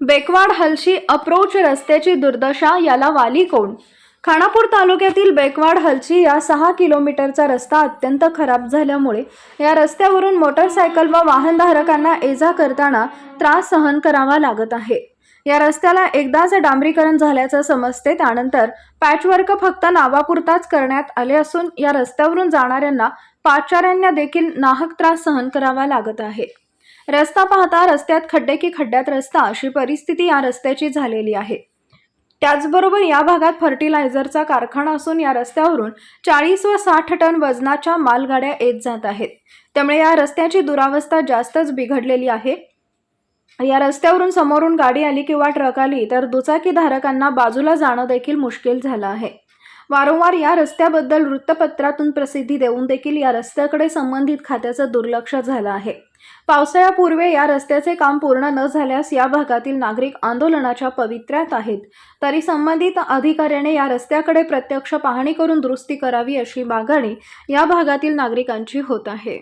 बेकवाड हलशी approach रस्त्याची दुर्दशा याला वाली कोण? खानापूर तालुक्यातील बेकवाड हलची या सहा किलोमीटरचा रस्ता अत्यंत खराब झाल्यामुळे या रस्त्यावरून मोटरसायकल व वाहनधारकांना ये-जा करताना त्रास सहन करावा लागत आहे. या रस्त्याला एकदाच डांबरीकरण झाल्याचं समजते त्यानंतर पॅचवर्क फक्त नावापुरताच करण्यात आले असून या रस्त्यावरून जाणाऱ्यांना पाचाऱ्यांना देखील नाहक त्रास सहन करावा लागत आहे. रस्ता पाहता रस्त्यात खड्डे की खड्ड्यात रस्ता अशी परिस्थिती या रस्त्याची झालेली आहे. त्याचबरोबर या भागात फर्टिलायझरचा कारखाना असून या रस्त्यावरून चाळीस व साठ टन वजनाच्या मालगाड्या येत जात आहेत. त्यामुळे या रस्त्याची दुरावस्था जास्तच बिघडलेली आहे. या रस्त्यावरून समोरून गाडी आली किंवा ट्रक आली तर दुचाकीधारकांना बाजूला जाणं देखील मुश्किल झालं आहे. वारंवार या रस्त्याबद्दल वृत्तपत्रातून प्रसिद्धी देऊन देखील या रस्त्याकडे संबंधित खात्याचं दुर्लक्ष झालं आहे. पावसाळ्यापूर्वी या रस्त्याचे काम पूर्ण न झाल्यास या भागातील नागरिक आंदोलनाच्या पवित्र्यात आहेत. तरी संबंधित अधिकाऱ्याने या रस्त्याकडे प्रत्यक्ष पाहणी करून दुरुस्ती करावी अशी मागणी या भागातील नागरिकांची होत आहे.